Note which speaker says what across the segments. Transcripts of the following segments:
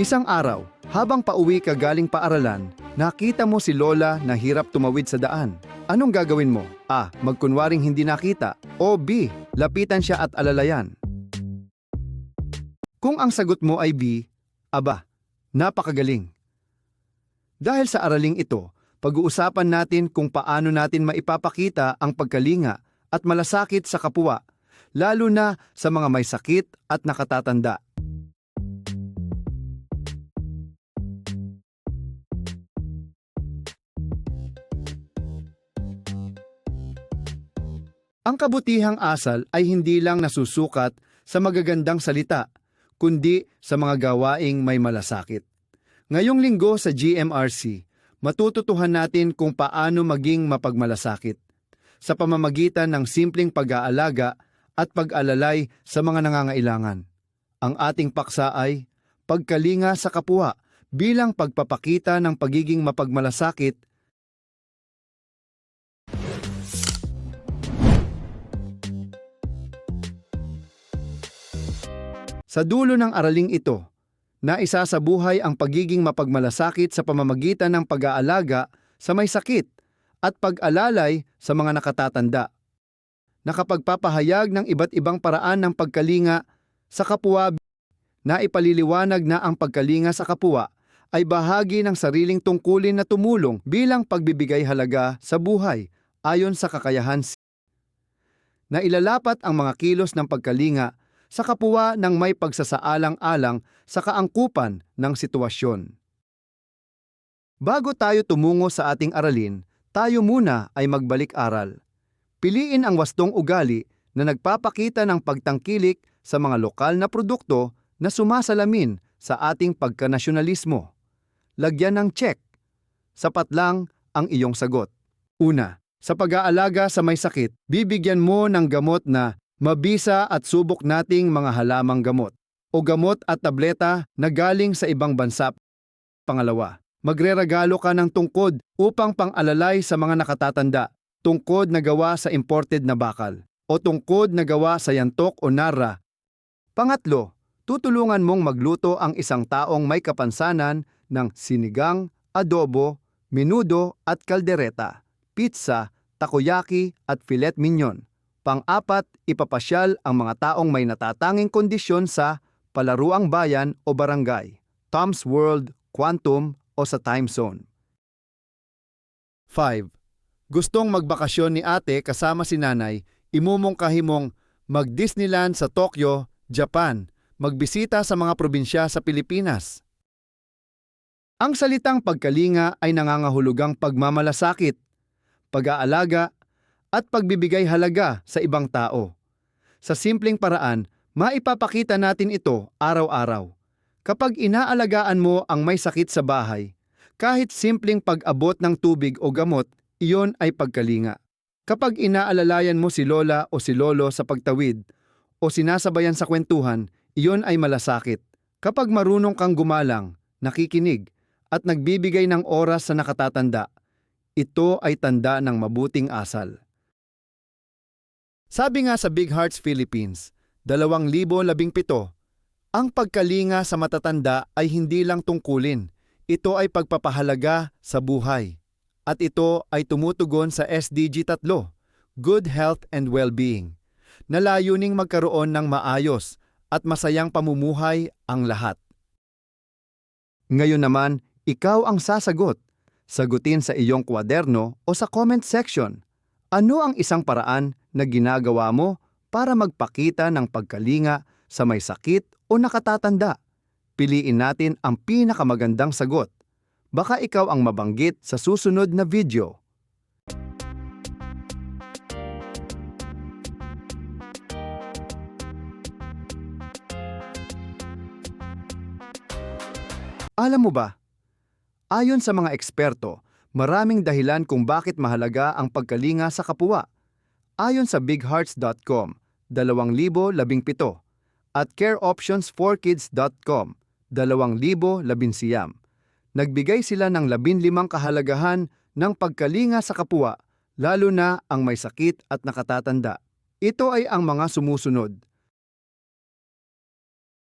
Speaker 1: Isang araw, habang pauwi ka galing paaralan, nakita mo si Lola na hirap tumawid sa daan. Anong gagawin mo? A. Magkunwaring hindi nakita. O B. Lapitan siya at alalayan. Kung ang sagot mo ay B, aba, napakagaling. Dahil sa araling ito, pag-uusapan natin kung paano natin maipapakita ang pagkalinga at malasakit sa kapwa, lalo na sa mga may sakit at nakatatanda. Kabutihang asal ay hindi lang nasusukat sa magagandang salita, kundi sa mga gawaing may malasakit. Ngayong linggo sa GMRC, matututuhan natin kung paano maging mapagmalasakit sa pamamagitan ng simpleng pag-aalaga at pag-alalay sa mga nangangailangan. Ang ating paksa ay pagkalinga sa kapwa bilang pagpapakita ng pagiging mapagmalasakit Sa dulo ng araling ito, naisa sa buhay ang pagiging mapagmalasakit sa pamamagitan ng pag-aalaga sa may sakit at pag-alalay sa mga nakatatanda. Nakapagpapahayag ng iba't ibang paraan ng pagkalinga sa kapwa na ipaliliwanag na ang pagkalinga sa kapwa ay bahagi ng sariling tungkulin na tumulong bilang pagbibigay halaga sa buhay ayon sa kakayahan na ilalapat ang mga kilos ng pagkalinga sa kapwa ng may pagsasaalang-alang sa kaangkupan ng sitwasyon. Bago tayo tumungo sa ating aralin, tayo muna ay magbalik-aral. Piliin ang wastong ugali na nagpapakita ng pagtangkilik sa mga lokal na produkto na sumasalamin sa ating pagkanasyonalismo. Lagyan ng check. Sapat lang ang iyong sagot. Una, sa pag-aalaga sa may sakit, bibigyan mo ng gamot na mabisa at subok nating mga halamang gamot o gamot at tableta na galing sa ibang bansa. Pangalawa, magreregalo ka ng tungkod upang pang-alalay sa mga nakatatanda, tungkod na gawa sa imported na bakal o tungkod na gawa sa yantok o nara. Pangatlo, tutulungan mong magluto ang isang taong may kapansanan ng sinigang, adobo, menudo at kaldereta, pizza, takoyaki at filet mignon. Pang-apat, ipapasyal ang mga taong may natatanging kondisyon sa palaruang bayan o barangay, Tom's World, Quantum o sa time zone. 5. Gustong magbakasyon ni ate kasama si nanay, imumungkahi mong mag-Disneyland sa Tokyo, Japan, magbisita sa mga probinsya sa Pilipinas. Ang salitang pagkalinga ay nangangahulugang pagmamalasakit, pag-aalaga at pagbibigay halaga sa ibang tao. Sa simpleng paraan, maipapakita natin ito araw-araw. Kapag inaalagaan mo ang may sakit sa bahay, kahit simpleng pag-abot ng tubig o gamot, iyon ay pagkalinga. Kapag inaalalayan mo si lola o si lolo sa pagtawid o sinasabayan sa kwentuhan, iyon ay malasakit. Kapag marunong kang gumalang, nakikinig, at nagbibigay ng oras sa nakatatanda, ito ay tanda ng mabuting asal. Sabi nga sa Big Hearts Philippines, 2017, ang pagkalinga sa matatanda ay hindi lang tungkulin, ito ay pagpapahalaga sa buhay. At ito ay tumutugon sa SDG 3, Good Health and Well-being, na layuning magkaroon ng maayos at masayang pamumuhay ang lahat. Ngayon naman, ikaw ang sasagot. Sagutin sa iyong kwaderno o sa comment section. Ano ang isang paraan na ginagawa mo para magpakita ng pagkalinga sa may sakit o nakatatanda? Piliin natin ang pinakamagandang sagot. Baka ikaw ang mabanggit sa susunod na video. Alam mo ba, ayon sa mga eksperto, maraming dahilan kung bakit mahalaga ang pagkalinga sa kapwa. Ayon sa bighearts.com, 2017 at careoptions4kids.com, 2019, nagbigay sila ng 15 kahalagahan ng pagkalinga sa kapwa, lalo na ang may sakit at nakatatanda. Ito ay ang mga sumusunod.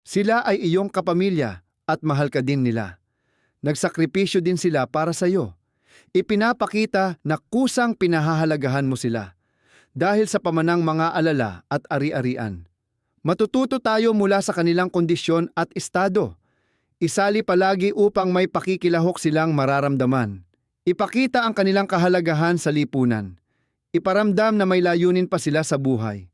Speaker 1: Sila ay iyong kapamilya at mahal ka din nila. Nagsakripisyo din sila para sa iyo. Ipinapakita na kusang pinahahalagahan mo sila dahil sa pamanang mga alala at ari-arian. Matututo tayo mula sa kanilang kondisyon at estado. Isali palagi upang may pakikilahok silang mararamdaman. Ipakita ang kanilang kahalagahan sa lipunan. Iparamdam na may layunin pa sila sa buhay.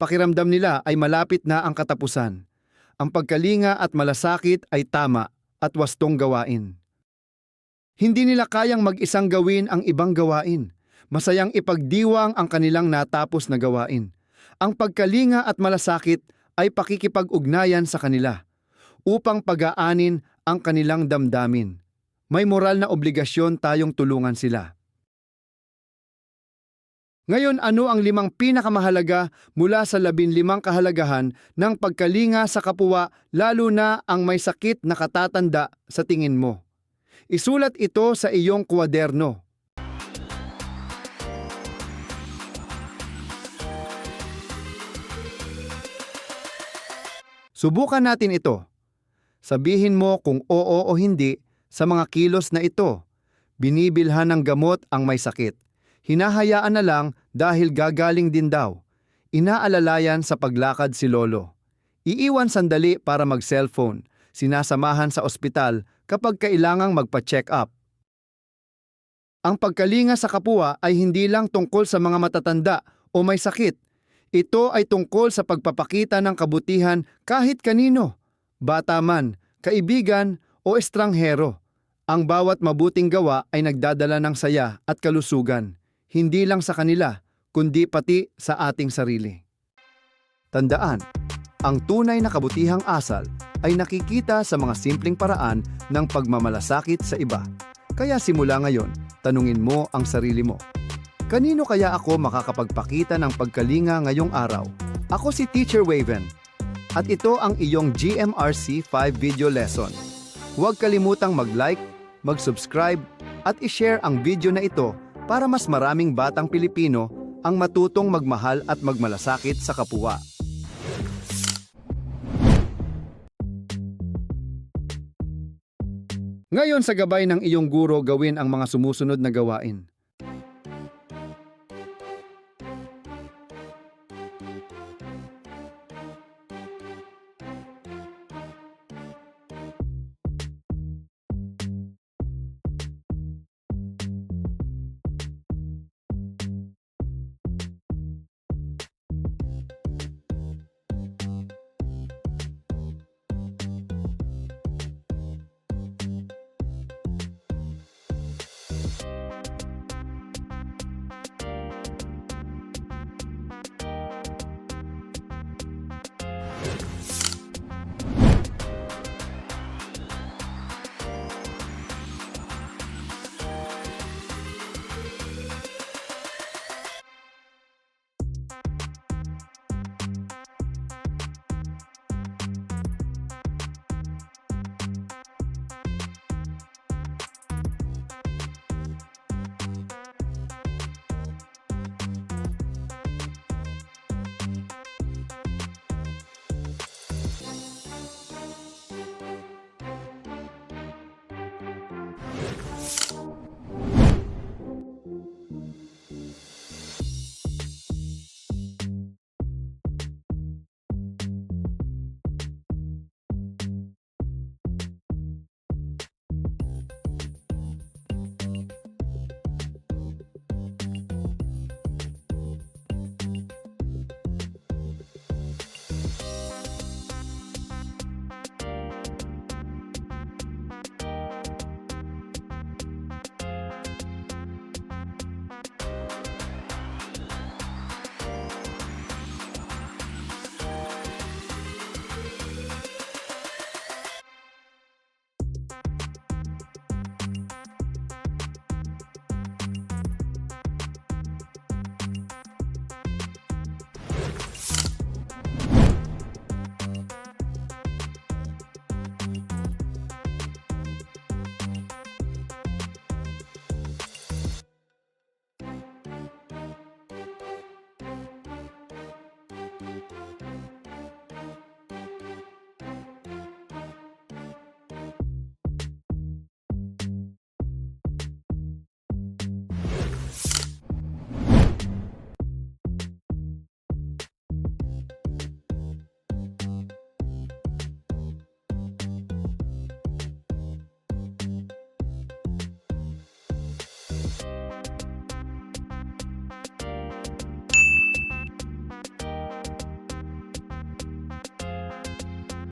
Speaker 1: Pakiramdam nila ay malapit na ang katapusan. Ang pagkalinga at malasakit ay tama at wastong gawain. Hindi nila kayang mag-isang gawin ang ibang gawain. Masayang ipagdiwang ang kanilang natapos na gawain. Ang pagkalinga at malasakit ay pakikipag-ugnayan sa kanila upang pag-aanin ang kanilang damdamin. May moral na obligasyon tayong tulungan sila. Ngayon ano ang limang pinakamahalaga mula sa labinlimang kahalagahan ng pagkalinga sa kapwa lalo na ang may sakit na katatanda sa tingin mo? Isulat ito sa iyong kwaderno. Subukan natin ito. Sabihin mo kung oo o hindi sa mga kilos na ito. Binibilhan ng gamot ang may sakit. Hinahayaan na lang dahil gagaling din daw. Inaalalayan sa paglakad si Lolo. Iiwan sandali para mag-cellphone. Sinasamahan sa ospital kapag kailangang magpa-check up. Ang pagkalinga sa kapwa ay hindi lang tungkol sa mga matatanda o may sakit. Ito ay tungkol sa pagpapakita ng kabutihan kahit kanino, bata man, kaibigan o estranghero. Ang bawat mabuting gawa ay nagdadala ng saya at kalusugan, hindi lang sa kanila, kundi pati sa ating sarili. Tandaan, ang tunay na kabutihang asal ay nakikita sa mga simpleng paraan ng pagmamalasakit sa iba. Kaya simula ngayon, tanungin mo ang sarili mo. Kanino kaya ako makakapagpakita ng pagkalinga ngayong araw? Ako si Teacher Waven. At ito ang iyong GMRC 5 video lesson. Huwag kalimutang mag-like, mag-subscribe, at i-share ang video na ito para mas maraming batang Pilipino ang matutong magmahal at magmalasakit sa kapwa. Ngayon sa gabay ng iyong guro gawin ang mga sumusunod na gawain.